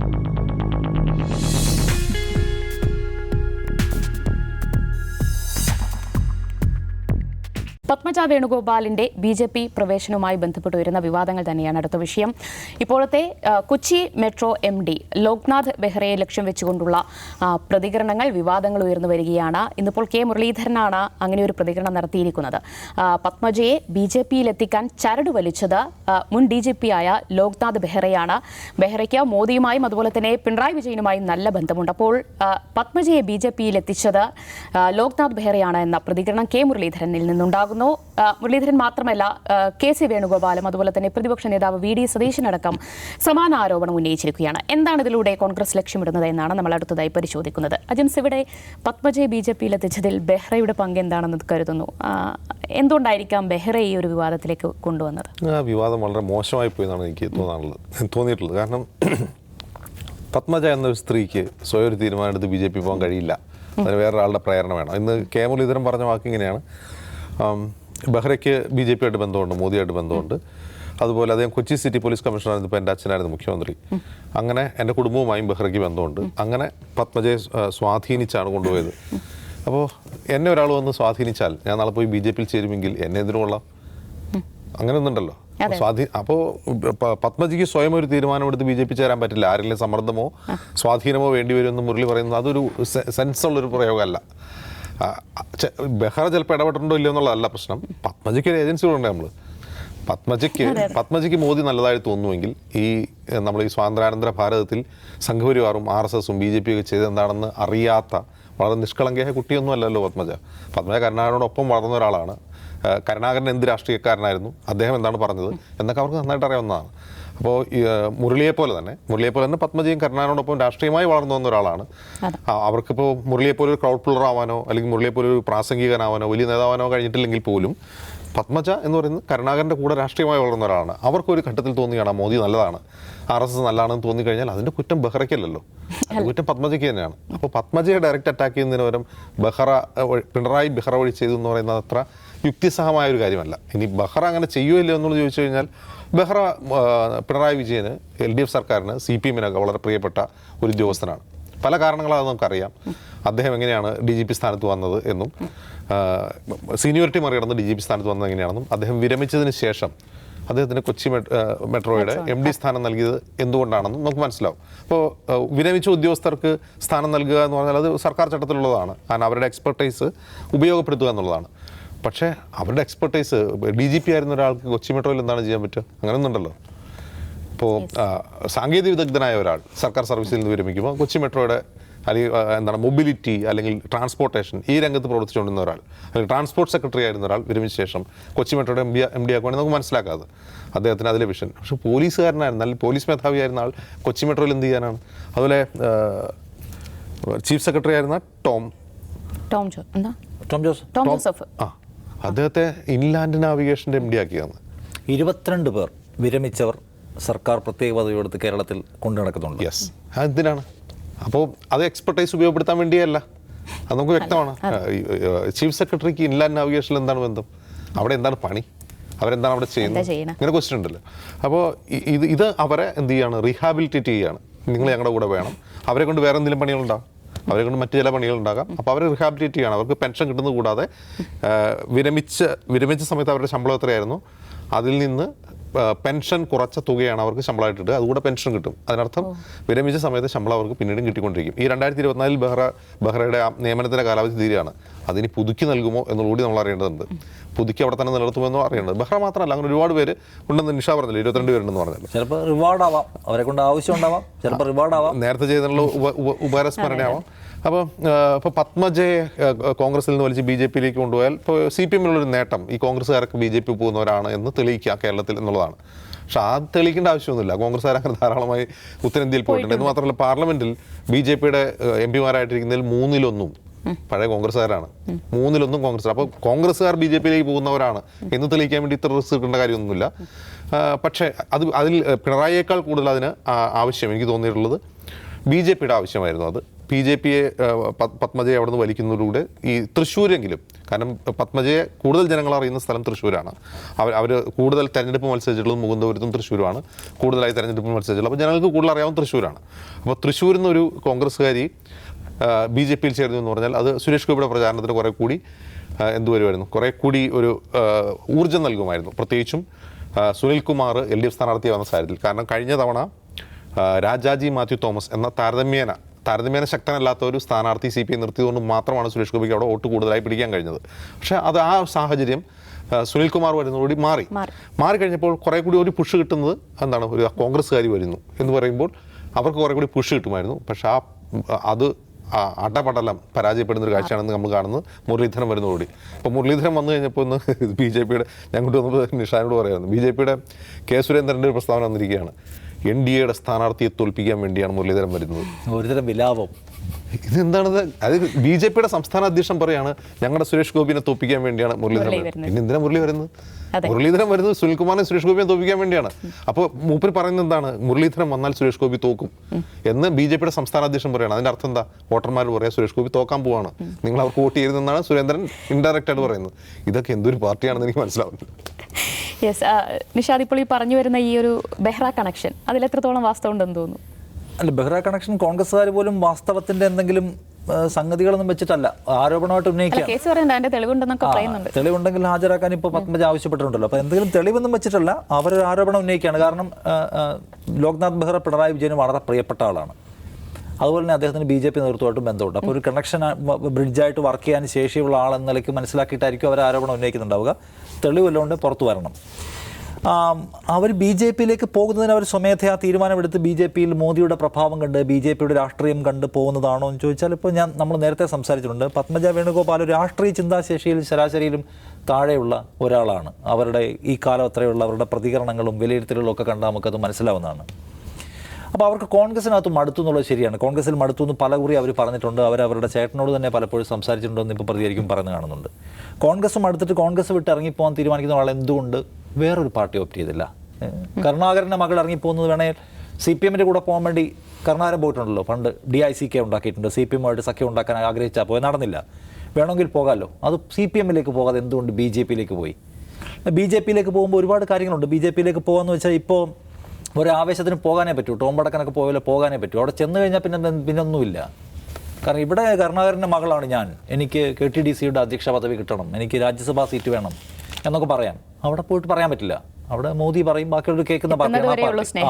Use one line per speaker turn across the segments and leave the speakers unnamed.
Thank you. Padmaja വേണുഗോപാലിന്റെ B J P പ്രവേശനവുമായി ബന്ധപ്പെട്ട് വരുന്ന വിവാദങ്ങൾ തന്നെയാണ് അടുത്ത വിഷയം. ഇപ്പോഴത്തെ Kochi metro M D Loknath ബെഹ്റയെ ലക്ഷ്യം വെച്ചുകൊണ്ടുള്ള പ്രതികരണങ്ങൾ വിവാദങ്ങൾ ഉയർന്നു വരികയാണ്. ഇന്നിപ്പോൾ കെ മുരളീധരനാണ് അങ്ങനെ ഒരു പ്രതികരണം നടത്തിയിരിക്കുന്നത്. പത്മജയെ ബി ജെ പിയിലെത്തിക്കാൻ ചരട് വലിച്ചത് മുൻ ഡി ജി പി ആയ ലോക്നാഥ് ബെഹ്റയാണ്. ബെഹ്റയ്ക്ക് മോദിയുമായും അതുപോലെ തന്നെ പിണറായി വിജയനുമായും നല്ല ബന്ധമുണ്ട്. അപ്പോൾ പത്മജയെ ബി ജെ പിയിലെത്തിച്ചത് ലോക്നാഥ് ബെഹ്റയാണ് എന്ന പ്രതികരണം കെ മുരളീധരനിൽ നിന്നുണ്ടാകുന്നു. ആ, മുരളീധരൻ മാത്രമല്ല കെ സി വേണുഗോപാലും അതുപോലെ തന്നെ പ്രതിപക്ഷ നേതാവ് വി ഡി സതീശനടക്കം സമാന ആരോപണം ഉന്നയിച്ചിരിക്കുകയാണ്. എന്താണ് ഇതിലൂടെ കോൺഗ്രസ് ലക്ഷ്യമിടുന്നത് എന്നാണ് നമ്മൾ അടുത്തതായി പരിശോധിക്കുന്നത്. അജൻസ് ഇവിടെ പത്മജയെ ബി ജെ പിയിൽ എത്തിച്ചതിൽ ബെഹ്റയുടെ പങ്ക് എന്താണെന്ന് കരുതുന്നു. എന്തുകൊണ്ടായിരിക്കാം ബെഹ്റ ഈ ഒരു വിവാദത്തിലേക്ക് കൊണ്ടുവന്നത്?
ആ വിവാദം വളരെ മോശമായി പോയി എന്നാണ് എനിക്ക് തോന്നാനുള്ളത് തോന്നിയിട്ടുള്ളത്. കാരണം പത്മജ എന്ന സ്ത്രീക്ക് സ്വയം ഒരു തീരുമാനം എടുത്ത് ബി ജെ പി പോകാൻ കഴിയില്ല. അതിന് വേറൊരാളുടെ പ്രേരണ വേണം. ഇന്ന് കെ മുരളീധരൻ പറഞ്ഞ വാക്ക് ഇങ്ങനെയാണ്. ബെഹ്റയ്ക്ക് ബി ജെ പിയായിട്ട് ബന്ധമുണ്ട് മോദിയായിട്ട് ബന്ധമുണ്ട്. അതുപോലെ അദ്ദേഹം കൊച്ചി സിറ്റി പോലീസ് കമ്മീഷണറായിരുന്നു ഇപ്പോൾ എന്റെ അച്ഛനായിരുന്നു മുഖ്യമന്ത്രി. അങ്ങനെ എന്റെ കുടുംബവുമായും ബെഹ്റയ്ക്ക് ബന്ധമുണ്ട്. അങ്ങനെ പത്മജയെ സ്വാധീനിച്ചാണ് കൊണ്ടുപോയത്. അപ്പോൾ എന്നെ ഒരാൾ വന്ന് സ്വാധീനിച്ചാൽ ഞാൻ നാളെ പോയി ബി ജെ പിയിൽ ചേരുമെങ്കിൽ എന്നെ എന്തിനുള്ള അങ്ങനെ ഒന്നുണ്ടല്ലോ സ്വാധീ അപ്പോൾ പത്മജിക്ക് സ്വയം ഒരു തീരുമാനമെടുത്ത് ബി ജെ പി ചേരാൻ പറ്റില്ല. ആരെങ്കിലും സമ്മർദ്ദമോ സ്വാധീനമോ വേണ്ടി വരുമെന്ന് മുരളി പറയുന്നത് അതൊരു സെൻസുള്ളൊരു പ്രയോഗമല്ല. ബെഹ്റ ചിലപ്പോൾ ഇടപെട്ടിട്ടുണ്ടോ ഇല്ലയോ എന്നുള്ളതല്ല പ്രശ്നം. പത്മജിക്ക് ഒരു ഏജൻസികളുണ്ട് നമ്മൾ പത്മജിക്ക് പത്മജിക്ക് മോദി നല്ലതായി തോന്നുമെങ്കിൽ ഈ നമ്മൾ ഈ സ്വാതന്ത്ര്യാനന്തര ഭാരതത്തിൽ സംഘപരിവാറും ആർ എസ് എസും ബി ജെ പി ഒക്കെ ചെയ്ത് എന്താണെന്ന് അറിയാത്ത വളരെ നിഷ്കളങ്കയായ കുട്ടിയൊന്നും അല്ലല്ലോ പത്മജ. പത്മജ കരുണാകരനോടൊപ്പം വളർന്ന ഒരാളാണ്. കരുണാകരൻ എന്ത് രാഷ്ട്രീയക്കാരനായിരുന്നു? അദ്ദേഹം എന്താണ് പറഞ്ഞത്? എന്നൊക്കെ അവർക്ക് നന്നായിട്ട് അറിയാവുന്നതാണ്. അപ്പോൾ മുരളിയെ പോലെ തന്നെ മുരളിയെ പോലെ തന്നെ പത്മജിയും കരുണാകരനോടൊപ്പം രാഷ്ട്രീയമായി വളർന്നു വന്ന ഒരാളാണ്. അവർക്കിപ്പോൾ മുരളിയെ പോലെ ഒരു ക്രൗഡ് പുള്ളറാവാനോ അല്ലെങ്കിൽ മുരളിയെ പോലെ ഒരു പ്രാസംഗികനാവാനോ വലിയ നേതാവാനോ കഴിഞ്ഞിട്ടില്ലെങ്കിൽ പോലും പത്മജ എന്ന് പറയുന്നത് കരുണാകരന്റെ കൂടെ രാഷ്ട്രീയമായി വളർന്ന ഒരാളാണ്. അവർക്കൊരു ഘട്ടത്തിൽ തോന്നിയാണ് മോദി നല്ലതാണ്. ആർ എസ് എസ് നല്ലതാണെന്ന് തോന്നിക്കഴിഞ്ഞാൽ അതിന്റെ കുറ്റം ബെഹ്റയ്ക്കല്ലല്ലോ. അത് കുറ്റം പത്മജയ്ക്ക് തന്നെയാണ്. അപ്പോൾ പത്മജയെ ഡയറക്റ്റ് അറ്റാക്ക് ചെയ്യുന്നതിന് പകരം ബെഹ്റ പിണറായി ബെഹ്റ വഴി ചെയ്തു എന്ന് പറയുന്നത് അത്ര യുക്തിസഹമായ ഒരു കാര്യമല്ല. ഇനി ബെഹ്റ അങ്ങനെ ചെയ്യുമല്ലോ എന്നുള്ളത് ചോദിച്ചു കഴിഞ്ഞാൽ ബെഹ്റ പിണറായി വിജയന് എൽ ഡി എഫ് സർക്കാരിന് സി പി എമ്മിനൊക്കെ വളരെ പ്രിയപ്പെട്ട ഒരു ഉദ്യോഗസ്ഥനാണ്. പല കാരണങ്ങളാണ് നമുക്കറിയാം. അദ്ദേഹം എങ്ങനെയാണ് ഡി ജി പി സ്ഥാനത്ത് വന്നത് എന്നും സീനിയോറിറ്റി മറികടന്ന് ഡി ജി പി സ്ഥാനത്ത് വന്നത് എങ്ങനെയാണെന്നും അദ്ദേഹം വിരമിച്ചതിന് ശേഷം അദ്ദേഹത്തിന് കൊച്ചി മെട്രോയുടെ എം ഡി സ്ഥാനം നൽകിയത് എന്തുകൊണ്ടാണെന്നും നമുക്ക് മനസ്സിലാവും. അപ്പോൾ വിരമിച്ച ഉദ്യോഗസ്ഥർക്ക് സ്ഥാനം നൽകുക എന്ന് പറഞ്ഞാൽ അത് സർക്കാർ ചട്ടത്തിലുള്ളതാണ്. കാരണം അവരുടെ എക്സ്പെർട്ടൈസ് ഉപയോഗപ്പെടുത്തുക എന്നുള്ളതാണ്. പക്ഷേ അവരുടെ എക്സ്പെർട്ടൈസ് ഡി ജി പി ആയിരുന്ന ഒരാൾക്ക് കൊച്ചി മെട്രോയിൽ എന്താണ് ചെയ്യാൻ പറ്റുക? അങ്ങനെയൊന്നുണ്ടല്ലോ ഇപ്പോൾ സാങ്കേതിക വിദഗ്ധനായ ഒരാൾ സർക്കാർ സർവീസിൽ നിന്ന് വിരമിക്കുമ്പോൾ കൊച്ചി മെട്രോയുടെ അല്ലെങ്കിൽ എന്താണ് മൊബിലിറ്റി അല്ലെങ്കിൽ ട്രാൻസ്പോർട്ടേഷൻ ഈ രംഗത്ത് പ്രവർത്തിച്ചുകൊണ്ടിരുന്ന ഒരാൾ അല്ലെങ്കിൽ ട്രാൻസ്പോർട്ട് സെക്രട്ടറി ആയിരുന്ന ഒരാൾ വിരമിച്ച ശേഷം കൊച്ചി മെട്രോയുടെ എം ഡി എം ഡി ആക്കുവാണെങ്കിൽ നമുക്ക് മനസ്സിലാക്കാതെ അദ്ദേഹത്തിന് അതിലെ വിഷൻ പക്ഷെ പോലീസുകാരനായിരുന്നു അല്ലെങ്കിൽ പോലീസ് മേധാവിയായിരുന്ന ആൾ കൊച്ചി മെട്രോയിൽ എന്ത് ചെയ്യാനാണ്? അതുപോലെ ചീഫ് സെക്രട്ടറി ആയിരുന്ന ടോം.
ടോം ജോ എന്താ?
ടോം ജോസ്
ടോം ജോസഫ്.
ആ അദ്ദേഹത്തെ ഇൻലാൻഡ് നാവിഗേഷന്റെ എം ഡി ആക്കിയതാണ്
ഇരുപത്തിരണ്ട് പേർ വിരമിച്ചവർ സർക്കാർ പ്രത്യേക പദവി എടുത്ത് കേരളത്തിൽ കൊണ്ടു നടക്കുന്നുണ്ട്.
യെസ് എന്തിനാണ് അപ്പോൾ അത് എക്സ്പെർട്ടൈസ് ഉപയോഗപ്പെടുത്താൻ വേണ്ടിയല്ല. അത് നമുക്ക് വ്യക്തമാണ്. ചീഫ് സെക്രട്ടറിക്ക് ഇൻലാൻഡ് നാവിഗേഷനിൽ എന്താണ് ബന്ധം? അവിടെ എന്താണ് പണി? അവരെന്താണ് അവിടെ ചെയ്യുന്നത്? ഇങ്ങനെ ക്വസ്റ്റ്യൻ ഉണ്ടല്ലോ. അപ്പോൾ ഇത് ഇത് അവരെ എന്ത് ചെയ്യാണ്? റീഹാബിലിറ്റേറ്റ് ചെയ്യുകയാണ് നിങ്ങൾ ഞങ്ങളുടെ കൂടെ വേണം. അവരെ കൊണ്ട് വേറെ എന്തെങ്കിലും പണികളുണ്ടാകും അവരെ കൊണ്ട് മറ്റു ചില പണികളുണ്ടാകാം. അപ്പോൾ അവരെ റീഹാബിലിറ്റേറ്റ് ചെയ്യണം. അവർക്ക് പെൻഷൻ കിട്ടുന്നത് കൂടാതെ വിരമിച്ച വിരമിച്ച സമയത്ത് അവരുടെ ശമ്പളം എത്രയായിരുന്നു? അതിൽ നിന്ന് പെൻഷൻ കുറച്ച തുകയാണ് അവർക്ക് ശമ്പളമായിട്ട് ഇട്ട് അതുകൂടെ പെൻഷൻ കിട്ടും. അതിനർത്ഥം വിരമിച്ച സമയത്ത് ശമ്പളം അവർക്ക് പിന്നീടും കിട്ടിക്കൊണ്ടിരിക്കും. ഈ രണ്ടായിരത്തി ഇരുപത്തിനാലിൽ ബെഹ്റ ബെഹ്റയുടെ നിയമനത്തിന്റെ കാലാവധി തീരുകയാണ്. അതിന് പുതുക്കി നൽകുമോ എന്നുകൂടി നമ്മൾ അറിയേണ്ടതുണ്ട്. പുതുക്കി അവിടെ തന്നെ നിലനിർത്തുമെന്നോ അറിയേണ്ടത്. ബെഹ്റ മാത്രമല്ല അങ്ങനെ ഒരുപാട് പേര് ഉണ്ടെന്ന് നിഷ പറഞ്ഞില്ല? ഇരുപത്തിരണ്ട് പേരുണ്ടെന്ന് പറഞ്ഞല്ലോ.
ചിലപ്പോൾ റിവാർഡ് ആവാം അവരെ കൊണ്ട് ആവശ്യം ഉണ്ടാവാം ചിലപ്പോൾ റിവാർഡ് ആവാം
നേരത്തെ ചെയ്തിട്ടുള്ള ഉപ ഉപ ഉപകാരസ്മരണയാവാം. അപ്പോൾ ഇപ്പോൾ പത്മജയെ കോൺഗ്രസിൽ നിന്ന് വലിച്ച് ബി ജെ പിയിലേക്ക് കൊണ്ടുപോയാൽ ഇപ്പോൾ സി പി എമ്മിലുള്ളൊരു നേട്ടം. ഈ കോൺഗ്രസ്സുകാരൊക്കെ ബി ജെ പി പോകുന്നവരാണ് എന്ന് തെളിയിക്കുക കേരളത്തിൽ എന്നുള്ളതാണ് പക്ഷെ അത് തെളിയിക്കേണ്ട ആവശ്യമൊന്നുമില്ല. കോൺഗ്രസ്സുകാർ അങ്ങനെ ധാരാളമായി ഉത്തരേന്ത്യയിൽ പോയിട്ടുണ്ട്. എന്ന് മാത്രമല്ല പാർലമെന്റിൽ ബി ജെ പിയുടെ എം പിമാരായിട്ടിരിക്കുന്നതിൽ മൂന്നിലൊന്നും പഴയ കോൺഗ്രസ്സുകാരാണ്. മൂന്നിലൊന്നും കോൺഗ്രസ് അപ്പോൾ കോൺഗ്രസ്സുകാർ ബി ജെ പിയിലേക്ക് പോകുന്നവരാണ്. എന്ന് തെളിയിക്കാൻ വേണ്ടി ഇത്ര റിസ്ക് എടുക്കേണ്ട കാര്യമൊന്നുമില്ല. ആ, പക്ഷേ അത് അതിൽ പിണറായിയേക്കാൾ കൂടുതൽ അതിന് ആവശ്യം എനിക്ക് തോന്നിയിട്ടുള്ളത് ബി ജെ പിയുടെ ആവശ്യമായിരുന്നു അത്. ബി ജെ പിയെ പത്മജയെ അവിടെ നിന്ന് വലിക്കുന്നതിലൂടെ ഈ തൃശ്ശൂരെങ്കിലും കാരണം പത്മജയെ കൂടുതൽ ജനങ്ങൾ അറിയുന്ന സ്ഥലം തൃശ്ശൂരാണ്. അവർ അവർ കൂടുതൽ തെരഞ്ഞെടുപ്പ് മത്സരിച്ചിട്ടുള്ളത് മുകുന്ദപുരത്തും തൃശ്ശൂരുമാണ്. കൂടുതലായി തെരഞ്ഞെടുപ്പ് മത്സരിച്ചിട്ടുള്ളത് അപ്പോൾ ജനങ്ങൾക്ക് കൂടുതൽ അറിയാവുന്ന തൃശ്ശൂരാണ്. അപ്പോൾ തൃശ്ശൂരിൽ നിന്നൊരു കോൺഗ്രസ്സുകാരി ബി ജെ പിയിൽ ചേർന്നു എന്ന് പറഞ്ഞാൽ അത് സുരേഷ് ഗോപിയുടെ പ്രചാരണത്തിന് കുറേ കൂടി എന്തുവരുമായിരുന്നു വരുമായിരുന്നു? കുറേ കൂടി ഒരു ഊർജം നൽകുമായിരുന്നു. പ്രത്യേകിച്ചും Sunil Kumar L D F സ്ഥാനാർത്ഥി വന്ന സാഹചര്യത്തിൽ. കാരണം കഴിഞ്ഞ തവണ രാജാജി മാത്യു തോമസ് എന്ന താരതമ്യേന താരതമ്യേന ശക്തനല്ലാത്ത ഒരു സ്ഥാനാർത്ഥി സി പി ഐ നിർത്തിയതുകൊണ്ട് മാത്രമാണ് സുരേഷ് ഗോപിക്ക് അവിടെ വോട്ട് കൂടുതലായി പിടിക്കാൻ കഴിഞ്ഞത്. പക്ഷേ അത് ആ സാഹചര്യം സുനിൽ കുമാർ വരുന്നതോടി മാറി.
മാറി.
കഴിഞ്ഞപ്പോൾ കുറേ കൂടി ഒരു പുഷ് കിട്ടുന്നത് എന്താണ് ഒരു കോൺഗ്രസ്സുകാരി വരുന്നു എന്ന് പറയുമ്പോൾ അവർക്ക് കുറേ കൂടി പുഷ് കിട്ടുമായിരുന്നു. പക്ഷേ ആ അത് അടപടലം പരാജയപ്പെടുന്ന ഒരു കാഴ്ചയാണെന്ന് നമ്മൾ കാണുന്നത് മുരളീധരൻ വരുന്നതോടി അപ്പോൾ മുരളീധരൻ വന്നു കഴിഞ്ഞപ്പോൾ ഒന്ന് ബി ജെ പിയുടെ ഞങ്ങൾ വന്നപ്പോൾ നിഷാനോട് പറയായിരുന്നു ബി ജെ പിയുടെ കെ സുരേന്ദ്രന്റെ ഒരു പ്രസ്താവന വന്നിരിക്കുകയാണ്. എൻ ഡി എയുടെ സ്ഥാനാർത്ഥിയെ തോൽപ്പിക്കാൻ വേണ്ടിയാണ് മുരളീധരൻ വരുന്നത്.
ഒരുതരം വിലാപം.
ഇതെന്താണത്? അത് ബി ജെ പിയുടെ സംസ്ഥാന അധ്യക്ഷൻ പറയാണ് ഞങ്ങളുടെ സുരേഷ് ഗോപിനെ തോപ്പിക്കാൻ വേണ്ടിയാണ് മുരളീധരൻ. പിന്നെ എന്തിനാ മുരളി വരുന്നത്? മുരളീധരൻ വരുന്നത് സുനിൽകുമാറിനെ സുരേഷ് ഗോപിയെ തോപ്പിക്കാൻ വേണ്ടിയാണ്. അപ്പോൾ മൂപ്പർ പറയുന്നത് എന്താണ്? മുരളീധരൻ വന്നാൽ സുരേഷ് ഗോപി തോക്കും എന്ന് ബി ജെ പിയുടെ സംസ്ഥാന അധ്യക്ഷൻ പറയാണ്. അതിന്റെ അർത്ഥം എന്താ? വോട്ടർമാർ പറയാ സുരേഷ് ഗോപി തോക്കാൻ പോവാണ്. നിങ്ങൾ അവർക്ക് വോട്ട് ചെയ്തെന്നാണ് സുരേന്ദ്രൻ ഇൻഡയറക്റ്റ് ആയിട്ട് പറയുന്നത്. ഇതൊക്കെ എന്തൊരു പാർട്ടിയാണെന്ന് എനിക്ക് മനസ്സിലാവുന്നു
യെസ് നിഷാദ് ഇപ്പോൾ ഈ പറഞ്ഞു വരുന്ന ഈ ഒരു ബെഹ്റ കണക്ഷൻ അതിൽ എത്രത്തോളം വാസ്തവം ഉണ്ടെന്ന് തോന്നുന്നു?
അല്ല ബെഹ്റ കണക്ഷൻ കോൺഗ്രസ്സുകാർ പോലും വാസ്തവത്തിന്റെ എന്തെങ്കിലും സംഗതികളൊന്നും വെച്ചിട്ടല്ല. ആരോപണമായിട്ട് ഉന്നയിക്കുക തെളിവുണ്ടെങ്കിൽ ഹാജരാക്കാൻ ഇപ്പോൾ പത്മജ ആവശ്യപ്പെട്ടിട്ടുണ്ടല്ലോ. അപ്പോൾ എന്തെങ്കിലും തെളിവൊന്നും വെച്ചിട്ടല്ല അവരൊരു ആരോപണം ഉന്നയിക്കുകയാണ്. കാരണം ലോക്നാഥ് ബെഹ്റ പിണറായി വിജയന് വളരെ പ്രിയപ്പെട്ട ആളാണ്. അതുപോലെ തന്നെ അദ്ദേഹത്തിന് ബി ജെ പി നേതൃത്വമായിട്ടും ബന്ധമുണ്ട്. അപ്പോൾ ഒരു കണക്ഷൻ ബ്രിഡ്ജായിട്ട് വർക്ക് ചെയ്യാൻ ശേഷിയുള്ള ആളെന്ന നിലയ്ക്ക് മനസ്സിലാക്കിയിട്ടായിരിക്കും അവർ ആരോപണം ഉന്നയിക്കുന്നുണ്ടാവുക. തെളിവല്ലോണ്ട് പുറത്തു വരണം. അവർ ബി ജെ പിയിലേക്ക് പോകുന്നതിന് അവർ സ്വമേധയാ തീരുമാനമെടുത്ത് ബി ജെ പിയിൽ മോദിയുടെ പ്രഭാവം കണ്ട് ബി ജെ പിയുടെ രാഷ്ട്രീയം കണ്ട് പോകുന്നതാണോ എന്ന് ചോദിച്ചാൽ ഇപ്പോൾ ഞാൻ നമ്മൾ നേരത്തെ സംസാരിച്ചിട്ടുണ്ട്. പത്മജ വേണുഗോപാൽ രാഷ്ട്രീയ ചിന്താശേഷിയിൽ ശരാശരിയിലും താഴെയുള്ള ഒരാളാണ്. അവരുടെ ഈ കാലം അത്രയുള്ള അവരുടെ പ്രതികരണങ്ങളും വിലയിരുത്തലുകളും ഒക്കെ കണ്ടാൽ നമുക്കത് മനസ്സിലാവുന്നതാണ്. അപ്പോൾ അവർക്ക് കോൺഗ്രസിനകത്ത് മടുത്തു എന്നുള്ളത് ശരിയാണ്. കോൺഗ്രസിൽ മടുത്തു എന്ന് പലകുറി അവർ പറഞ്ഞിട്ടുണ്ട്. അവർ അവരുടെ ചേട്ടനോട് തന്നെ പലപ്പോഴും സംസാരിച്ചിട്ടുണ്ടെന്ന് ഇപ്പോൾ പ്രതികരിക്കും പറഞ്ഞു കാണുന്നുണ്ട്. കോൺഗ്രസ് മടുത്തിട്ട് കോൺഗ്രസ് വിട്ട് ഇറങ്ങിപ്പോകാൻ തീരുമാനിക്കുന്ന ആൾ എന്തുകൊണ്ട്? വേറൊരു പാർട്ടി ഓപ്റ്റ് ചെയ്തില്ല. കരുണാകരന്റെ മകൾ ഇറങ്ങിപ്പോകുന്നത് വേണേൽ സി പി എമ്മിന്റെ കൂടെ പോകാൻ വേണ്ടി കരുണാകരൻ പോയിട്ടുണ്ടല്ലോ. പണ്ട് ഡി ഐ സി കെ ഉണ്ടാക്കിയിട്ടുണ്ട്. സി പി എമ്മുമായിട്ട് സഖ്യം ഉണ്ടാക്കാൻ ആഗ്രഹിച്ചാൽ പോയി. നടന്നില്ല. വേണമെങ്കിൽ പോകാമല്ലോ അത് സി പി എമ്മിലേക്ക് പോകാതെ എന്തുകൊണ്ട് ബി ജെ പിയിലേക്ക് പോയി? ബി ജെ പിയിലേക്ക് പോകുമ്പോൾ ഒരുപാട് കാര്യങ്ങളുണ്ട്. ബി ജെ പിയിലേക്ക് പോകാമെന്ന് വെച്ചാൽ ഇപ്പോൾ ഒരു ആവേശത്തിന് പോകാനേ പറ്റൂ. ടോംബടക്കനൊക്കെ പോയാലേ പോകാനേ പറ്റൂ. അവിടെ ചെന്ന് കഴിഞ്ഞാൽ പിന്നെ പിന്നെ ഒന്നുമില്ല കാരണം ഇവിടെ കരുണാകരന്റെ മകളാണ് ഞാൻ. എനിക്ക് കെ ടി ഡി സിയുടെ അധ്യക്ഷ പദവി കിട്ടണം. എനിക്ക് രാജ്യസഭാ സീറ്റ് വേണം എന്നൊക്കെ പറയാം. അവിടെ പോയിട്ട് പറയാൻ പറ്റില്ല. അവിടെ മോദി പറയും ബാക്കിയുള്ളവർ കേൾക്കുന്ന പാർട്ടിയാണ് പാർട്ടി.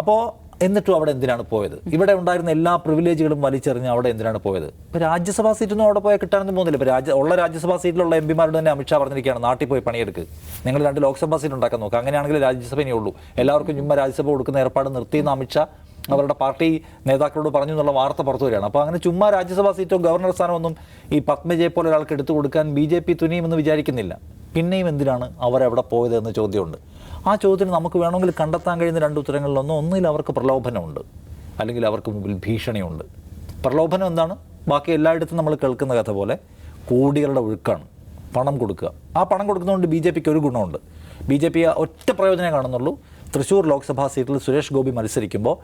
അപ്പോൾ എന്നിട്ടും അവിടെ എന്തിനാണ് പോയത്? ഇവിടെ ഉണ്ടായിരുന്ന എല്ലാ പ്രിവിലേജുകളും വലിച്ചെറിഞ്ഞ് അവിടെ എന്തിനാണ് പോയത്? ഇപ്പോൾ രാജ്യസഭാ സീറ്റൊന്നും അവിടെ പോയാൽ കിട്ടാനൊന്നും പോകുന്നില്ല. ഇപ്പോൾ രാജ്യ ഉള്ള രാജ്യസഭാ സീറ്റിലുള്ള എം പിമാരോട് തന്നെ അമിത്ഷാ പറഞ്ഞിരിക്കുകയാണ് നാട്ടിൽ പോയി പണിയെടുക്ക്. നിങ്ങൾ രണ്ട് ലോക്സഭാ സീറ്റ് ഉണ്ടാക്കാൻ നോക്കുക അങ്ങനെയാണെങ്കിൽ രാജ്യസഭയെ ഉള്ളൂ. എല്ലാവർക്കും ചുമ്മാ രാജ്യസഭ കൊടുക്കുന്ന ഏർപ്പാട് നിർത്തിയെന്ന് അമിത്ഷാ അവരുടെ പാർട്ടി നേതാക്കളോട് പറഞ്ഞു എന്നുള്ള വാർത്ത പുറത്തു വരികയാണ്. അപ്പോൾ അങ്ങനെ ചുമ്മാ രാജ്യസഭാ സീറ്റോ ഗവർണർ സ്ഥാനമൊന്നും ഈ പത്മജയെ പോലെ ഒരാൾക്ക് എടുത്തു കൊടുക്കാൻ ബി ജെ പി തുനിയുമെന്ന് വിചാരിക്കുന്നില്ല. പിന്നെയും എന്തിനാണ് അവരെവിടെ പോയത് എന്ന ചോദ്യമുണ്ട്. ആ ചോദ്യത്തിന് നമുക്ക് വേണമെങ്കിൽ കണ്ടെത്താൻ കഴിയുന്ന രണ്ട് ഉത്തരങ്ങളിലൊന്നും ഒന്നിൽ അവർക്ക് പ്രലോഭനമുണ്ട് അല്ലെങ്കിൽ അവർക്ക് മുമ്പിൽ ഭീഷണിയുണ്ട്. പ്രലോഭനം എന്താണ്? ബാക്കി എല്ലായിടത്തും നമ്മൾ കേൾക്കുന്ന കഥ പോലെ കോടികളുടെ ഒഴുക്കാണ് പണം കൊടുക്കുക. ആ പണം കൊടുക്കുന്നതുകൊണ്ട് ബി ജെ പിക്ക് ഒരു ഗുണമുണ്ട്. ബി ജെ പി ഒറ്റ പ്രയോജനം കാണുന്നുള്ളൂ. തൃശ്ശൂർ ലോക്സഭാ സീറ്റിൽ സുരേഷ് ഗോപി മത്സരിക്കുമ്പോൾ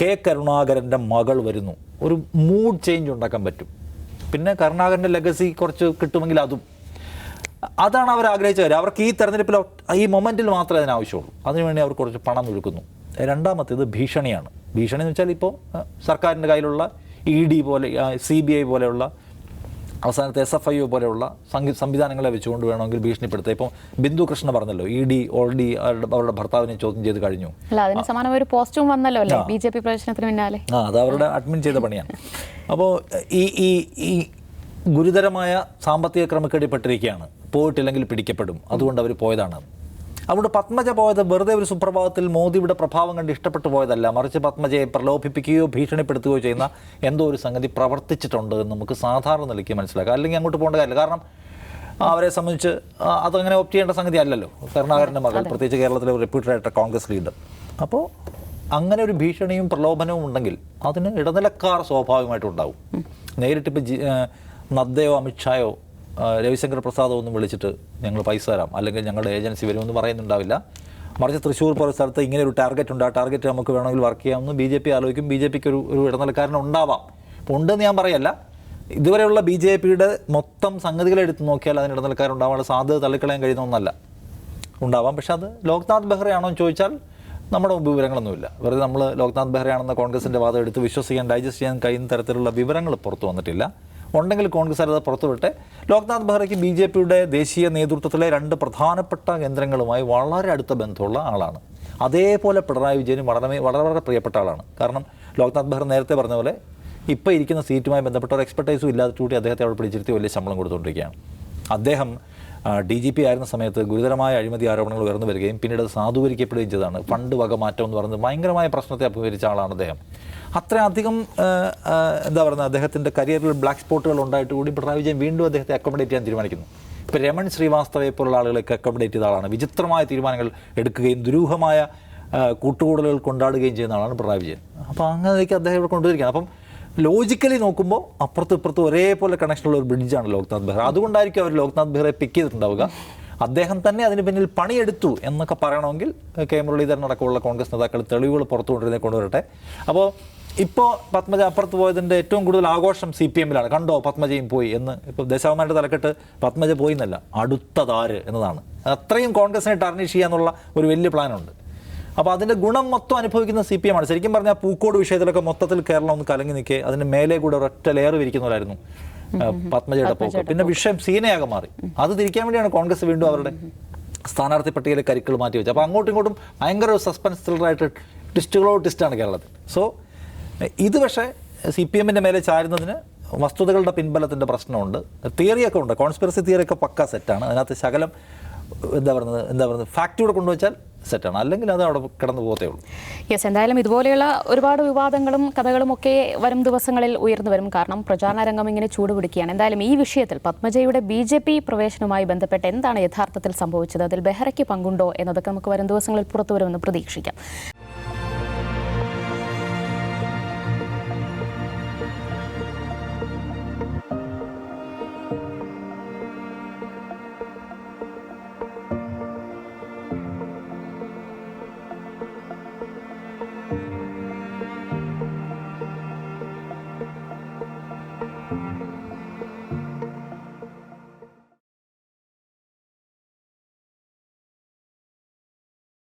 കെ കരുണാകരന്റെ മകൾ വരുന്നു. ഒരു മൂഡ് ചേഞ്ച് ഉണ്ടാക്കാൻ പറ്റും. പിന്നെ കരുണാകരന്റെ ലെഗസി കുറച്ച് കിട്ടുമെങ്കിൽ അതും. അതാണ് അവർ ആഗ്രഹിച്ചവർ അവർക്ക് ഈ തെരഞ്ഞെടുപ്പിൽ ഈ മൊമെന്റിൽ മാത്രമേ അതിനാവശ്യമുള്ളൂ അതിനുവേണ്ടി അവർ കുറച്ച് പണം ഒഴുക്കുന്നു. രണ്ടാമത്തേത് ഭീഷണിയാണ്. ഭീഷണി എന്ന് വെച്ചാൽ ഇപ്പോൾ സർക്കാരിന്റെ കയ്യിലുള്ള ഇ ഡി പോലെ സി ബി ഐ പോലെയുള്ള അവസാനത്തെ എസ് എഫ് ഐ പോലെയുള്ള സംഗീ സംവിധാനങ്ങളെ വെച്ചുകൊണ്ട് വേണമെങ്കിൽ ഭീഷണിപ്പെടുത്തുക. ഇപ്പോൾ ബിന്ദു കൃഷ്ണ പറഞ്ഞല്ലോ ഇ ഡി ഓൾറെഡി അവരുടെ അവരുടെ ഭർത്താവിനെ ചോദ്യം ചെയ്ത് കഴിഞ്ഞു.
അല്ല അതിന് സമാനമായ ഒരു പോസ്റ്റും വന്നല്ലോ അല്ലേ? ബി ജെ പി പ്രവേശനത്തിന് പിന്നാലെ.
ആ അത് അവരുടെ അഡ്മിൻ ചെയ്ത പണിയാണ്. അപ്പോൾ ഈ ഈ ഗുരുതരമായ സാമ്പത്തിക ക്രമക്കേടിപ്പെട്ടിരിക്കുകയാണ് പോയിട്ടില്ലെങ്കിൽ പിടിക്കപ്പെടും. അതുകൊണ്ട് അവർ പോയതാണ്. അതുകൊണ്ട് പത്മജ പോയത് വെറുതെ ഒരു സുപ്രഭാതത്തിൽ മോദിയുടെ പ്രഭാവം കണ്ട് ഇഷ്ടപ്പെട്ടു പോയതല്ല. മറിച്ച് പത്മജയെ പ്രലോഭിപ്പിക്കുകയോ ഭീഷണിപ്പെടുത്തുകയോ ചെയ്യുന്ന എന്തോ ഒരു സംഗതി പ്രവർത്തിച്ചിട്ടുണ്ട് എന്ന് നമുക്ക് സാധാരണ നിലയ്ക്ക് മനസ്സിലാക്കാം. അല്ലെങ്കിൽ അങ്ങോട്ട് പോകേണ്ട കാര്യമില്ല. കാരണം അവരെ സംബന്ധിച്ച് അതങ്ങനെ ഓപ്റ്റ് ചെയ്യേണ്ട സംഗതി അല്ലല്ലോ. കരുണാകരന്റെ മകൾ പ്രത്യേകിച്ച് കേരളത്തിലെ റെപ്യൂട്ടഡ് ആയിട്ട് കോൺഗ്രസ് ലീഡർ അപ്പോൾ അങ്ങനെ ഒരു ഭീഷണിയും പ്രലോഭനവും ഉണ്ടെങ്കിൽ അതിന് ഇടനിലക്കാർ സ്വാഭാവികമായിട്ടുണ്ടാവും നേരിട്ടിപ്പോൾ നദ്ദയോ അമിത്ഷായോ രവിശങ്കർ പ്രസാദോ ഒന്നും വിളിച്ചിട്ട് ഞങ്ങൾ പൈസ തരാം. അല്ലെങ്കിൽ ഞങ്ങളുടെ ഏജൻസി വരുമെന്ന് പറയുന്നുണ്ടാവില്ല. മറിച്ച് തൃശ്ശൂർ പോലെ സ്ഥലത്ത് ഇങ്ങനെ ഒരു ടാർഗറ്റ് ഉണ്ട്. ആ ടാർഗറ്റ് നമുക്ക് വേണമെങ്കിൽ വർക്ക് ചെയ്യാമെന്ന് ബി ജെ പി ആലോചിക്കും. ബി ജെ പിക്ക് ഒരു ഒരു ഇടനിലക്കാരൻ ഉണ്ടാവാം. ഉണ്ടെന്ന് ഞാൻ പറയല്ല. ഇതുവരെയുള്ള ബി ജെ പിയുടെ മൊത്തം സംഗതികളെടുത്ത് നോക്കിയാൽ അതിന് ഇടനിലക്കാരുണ്ടാവാനുള്ള സാധ്യത തള്ളിക്കളയാൻ കഴിയുന്ന ഒന്നല്ല. ഉണ്ടാവാം. പക്ഷെ അത് ലോക്നാഥ് ബെഹ്റയാണോ എന്ന് ചോദിച്ചാൽ നമ്മുടെ മുമ്പ് വിവരങ്ങളൊന്നുമില്ല. വെറുതെ നമ്മൾ ലോക്നാഥ് ബെഹ്റയാണെന്ന കോൺഗ്രസിന്റെ വാദം എടുത്ത് വിശ്വസിക്കാൻ ഡൈജസ്റ്റ് ചെയ്യാൻ കഴിയുന്ന തരത്തിലുള്ള വിവരങ്ങൾ പുറത്തു വന്നിട്ടില്ല. ഉണ്ടെങ്കിൽ കോൺഗ്രസ് അത് പുറത്തുവിട്ടെ. ലോക്നാഥ് ബെഹ്റയ്ക്ക് ബി ജെ പിയുടെ ദേശീയ നേതൃത്വത്തിലെ രണ്ട് പ്രധാനപ്പെട്ട കേന്ദ്രങ്ങളുമായി വളരെ അടുത്ത ബന്ധമുള്ള ആളാണ്. അതേപോലെ പിണറായി വിജയനും വളരെ വളരെ വളരെ പ്രിയപ്പെട്ട ആളാണ്. കാരണം ലോക്നാഥ് ബെഹ്റ നേരത്തെ പറഞ്ഞ പോലെ ഇപ്പോൾ ഇരിക്കുന്ന സീറ്റുമായി ബന്ധപ്പെട്ട ഒരു എക്സ്പെർട്ടൈസും ഇല്ലാതെ കൂടി അദ്ദേഹത്തെ അവിടെ പിടിച്ചിരുത്തി വലിയ ശമ്പളം കൊടുത്തുകൊണ്ടിരിക്കുകയാണ്. അദ്ദേഹം ഡി ജി പി ആയിരുന്ന സമയത്ത് ഗുരുതരമായ അഴിമതി ആരോപണങ്ങൾ ഉയർന്നു വരികയും പിന്നീട് സാധൂകരിക്കപ്പെടുകയും ചെയ്തതാണ്. ഫണ്ട് വകമാറ്റം എന്ന് പറയുന്നത് ഭയങ്കരമായ പ്രശ്നത്തെ അഭിമുഖീകരിച്ച ആളാണ് അദ്ദേഹം. അത്രയധികം എന്താ പറയുന്നത് അദ്ദേഹത്തിന്റെ കരിയറിൽ ബ്ലാക്ക് സ്പോട്ടുകൾ ഉണ്ടായിട്ട് കൂടി പിണറായി വിജയൻ വീണ്ടും അദ്ദേഹത്തെ അക്കോമഡേറ്റ് ചെയ്യാൻ തീരുമാനിക്കുന്നു. ഇപ്പോൾ രമൺ ശ്രീവാസ്തവയെ പോലുള്ള ആളുകളൊക്കെ അക്കോമഡേറ്റ് ചെയ്ത ആളാണ്. വിചിത്രമായ തീരുമാനങ്ങൾ എടുക്കുകയും ദുരൂഹമായ കൂട്ടുകൂടലുകൾ കൊണ്ടാടുകയും ചെയ്യുന്ന ആളാണ് പിണറായി വിജയൻ. അപ്പോൾ അങ്ങനെയൊക്കെ അദ്ദേഹം ഇവിടെ കൊണ്ടുവരികയാണ്. അപ്പം ലോജിക്കലി നോക്കുമ്പോൾ അപ്പുറത്തും ഇപ്പുറത്തും ഒരേപോലെ കണക്ഷനുള്ള ഒരു ബ്രിഡ്ജാണ് ലോക്നാഥ് ബെഹ്റ. അതുകൊണ്ടായിരിക്കും അവർ ലോക്നാഥ് ബെഹ്റയെ പിക്ക് ചെയ്തിട്ടുണ്ടാവുക. അദ്ദേഹം തന്നെ അതിന് പിന്നിൽ പണിയെടുത്തു എന്നൊക്കെ പറയണമെങ്കിൽ കെ മുരളീധരൻ അടക്കമുള്ള കോൺഗ്രസ് നേതാക്കൾ തെളിവുകൾ പുറത്തു കൊണ്ടുവരുന്നേ കൊണ്ടുവരട്ടെ. അപ്പോൾ ഇപ്പോൾ പത്മജ അപ്പുറത്ത് പോയതിന്റെ ഏറ്റവും കൂടുതൽ ആഘോഷം സി പി എമ്മിലാണ് കണ്ടോ പത്മജയും പോയി എന്ന്? ഇപ്പോൾ ദേശാഭിമാനിയുടെ തലക്കെട്ട് പത്മജ പോയി എന്നല്ല അടുത്തതാര് എന്നതാണ്. അത്രയും കോൺഗ്രസിനെ ടർണിഷ് ചെയ്യാന്നുള്ള ഒരു വലിയ പ്ലാനുണ്ട് അപ്പോൾ അതിന്റെ ഗുണം മൊത്തം അനുഭവിക്കുന്ന സി പി എം ആണ്. ശരിക്കും പറഞ്ഞാൽ പൂക്കോട് വിഷയത്തിലൊക്കെ മൊത്തത്തിൽ കേരളം ഒന്ന് കലങ്ങി നിൽക്കുക അതിന് മേലെ കൂടെ ഒരൊറ്റ ലെയർ വിരിക്കുന്നവരായിരുന്നു പത്മജയുടെ പോക്ക് പിന്നെ വിഷയം സീനയാകെ മാറി. അത് തിരിക്കാൻ വേണ്ടിയാണ് കോൺഗ്രസ് വീണ്ടും അവരുടെ സ്ഥാനാർത്ഥി പട്ടികയിലെ കരുക്കൾ മാറ്റി വെച്ചത് അപ്പോൾ അങ്ങോട്ടും ഇങ്ങോട്ടും ഭയങ്കര ഒരു സസ്പെൻസ് ത്രില്ലറായിട്ട് ടിസ്റ്റുകളോ ടിസ്റ്റാണ് കേരളത്തിൽ. സോ ഇത് പക്ഷേ സി പി എമ്മിന്റെ മേലെ ചാരുന്നതിന് വസ്തുതകളുടെ പിൻബലത്തിന്റെ പ്രശ്നമുണ്ട്. തിയറിയൊക്കെ ഉണ്ട്. കോൺസ്പിറസി തിയറിയൊക്കെ പക്ക സെറ്റാണ്. അതിനകത്ത് ശകലം എന്താ പറയുന്നത് എന്താ പറയുന്നത് ഫാക്റ്റ് കൊണ്ടുവച്ചാൽ സെറ്റാണ്. അല്ലെങ്കിൽ അത് അവിടെ കിടന്നു പോകത്തേ ഉള്ളൂ.
യെസ് എന്തായാലും ഇതുപോലെയുള്ള ഒരുപാട് വിവാദങ്ങളും കഥകളും ഒക്കെ വരും ദിവസങ്ങളിൽ ഉയർന്നു വരും. കാരണം പ്രചാരണ രംഗം ഇങ്ങനെ ചൂടുപിടിക്കുകയാണ്. എന്തായാലും ഈ വിഷയത്തിൽ പത്മജയുടെ ബി ജെ പി പ്രവേശനവുമായി ബന്ധപ്പെട്ട് എന്താണ് യഥാർത്ഥത്തിൽ സംഭവിച്ചത്? അതിൽ ബെഹ്റയ്ക്ക് പങ്കുണ്ടോ? എന്നതൊക്കെ നമുക്ക് വരും ദിവസങ്ങളിൽ പുറത്തു വരുമെന്ന് പ്രതീക്ഷിക്കാം.